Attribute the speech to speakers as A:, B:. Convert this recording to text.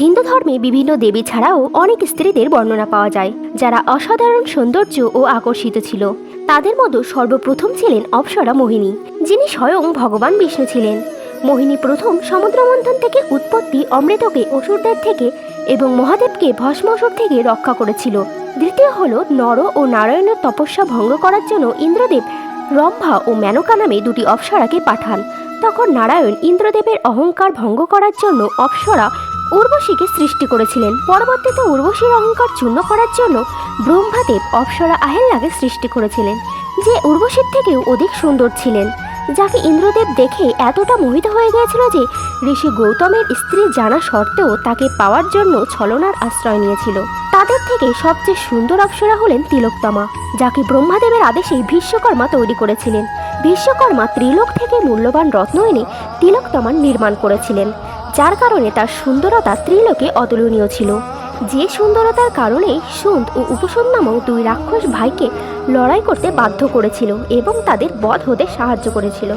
A: হিন্দু ধর্মে বিভিন্ন দেবী ছাড়াও অনেক স্ত্রীদের বর্ণনা পাওয়া যায়, যারা অসাধারণ সৌন্দর্য ও আকর্ষিত ছিল। তাদের মধ্যে সর্বপ্রথম ছিলেন অপ্সরা মোহিনী, যিনি স্বয়ং ভগবান বিষ্ণু ছিলেন। মোহিনী প্রথম সমুদ্র মন্থন থেকে উৎপত্তি অমৃতকে অসুরদের থেকে এবং মহাদেবকে ভস্ম অসুর থেকে রক্ষা করেছিল। দ্বিতীয় হল নর ও নারায়ণের তপস্যা ভঙ্গ করার জন্য ইন্দ্রদেব রম্ভা ও মেনকা নামে দুটি অপ্সরাকে পাঠান। তখন নারায়ণ ইন্দ্রদেবের অহংকার ভঙ্গ করার জন্য অপ্সরা উর্বশীকে সৃষ্টি করেছিলেন। পরবর্তীতে উর্বশীর অহংকার চূর্ণ করার জন্য ব্রহ্মাদেব অপ্সরা আহেল্লাকে সৃষ্টি করেছিলেন, যে উর্বশীর থেকেও অধিক সুন্দর ছিলেন, যাকে ইন্দ্রদেব দেখে এতটা মোহিত হয়ে গিয়েছিল যে ঋষি গৌতমের স্ত্রী জানা সত্ত্বেও তাকে পাওয়ার জন্য ছলনার আশ্রয় নিয়েছিল। তাদের থেকে সবচেয়ে সুন্দর অপ্সরা হলেন তিলোত্তমা, যাকে ব্রহ্মাদেবের আদেশে বিশ্বকর্মা তৈরি করেছিলেন। বিশ্বকর্মা ত্রিলোক থেকে মূল্যবান রত্ন এনে তিলোত্তমার নির্মাণ করেছিলেন। যার কারণে তার সুন্দরতা ত্রিলোকে অতুলনীয় ছিল। যে সুন্দরতার কারণে সুন্দ ও উপসুন নামক দুই রাক্ষস ভাইকে লড়াই করতে বাধ্য করেছিল এবং তাদের বধ হতে সাহায্য করেছিল।